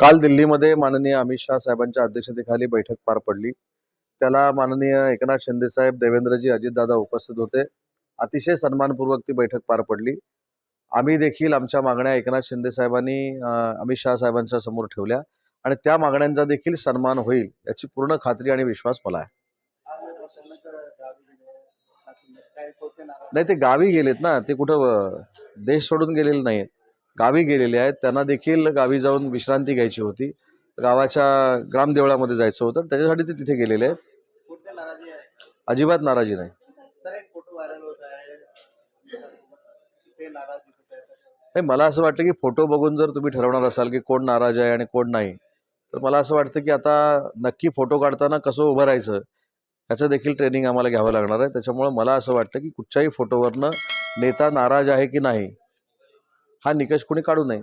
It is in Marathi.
काल दिल्लीमध्ये माननीय अमित शहा साहेबांच्या अध्यक्षतेखाली बैठक पार पडली. त्याला माननीय एकनाथ शिंदे साहेब देवेंद्रजी अजितदादा उपस्थित होते. अतिशय सन्मानपूर्वक ती बैठक पार पडली. आम्ही देखील आमच्या मागण्या एकनाथ शिंदे साहेबांनी अमित शहा साहेबांच्या समोर ठेवल्या आणि त्या मागण्यांचा देखील सन्मान होईल याची पूर्ण खात्री आणि विश्वास मला आहे. गावी गेले नाही ते गावी गेलेत ना. ते कुठं देश सोडून गेलेले नाहीत गावी गेलेले आहेत. त्यांना देखील गावी जाऊन विश्रांती घ्यायची होती. गावाच्या ग्रामदेवळामध्ये जायचं होतं. त्याच्यासाठी ते तिथे गेलेले आहेत. अजिबात नाराजी नाही. नाही मला असं वाटतं की फोटो बघून जर तुम्ही ठरवणार असाल की कोण नाराज आहे आणि कोण नाही तर मला असं वाटतं की आता नक्की फोटो काढताना कसं उभं राहायचं ह्याचं देखील ट्रेनिंग आम्हाला घ्यावं लागणार आहे. त्याच्यामुळं मला असं वाटतं की कुठच्याही फोटोवरनं नेता नाराज आहे की नाही हा निकष कोणी काढू नये.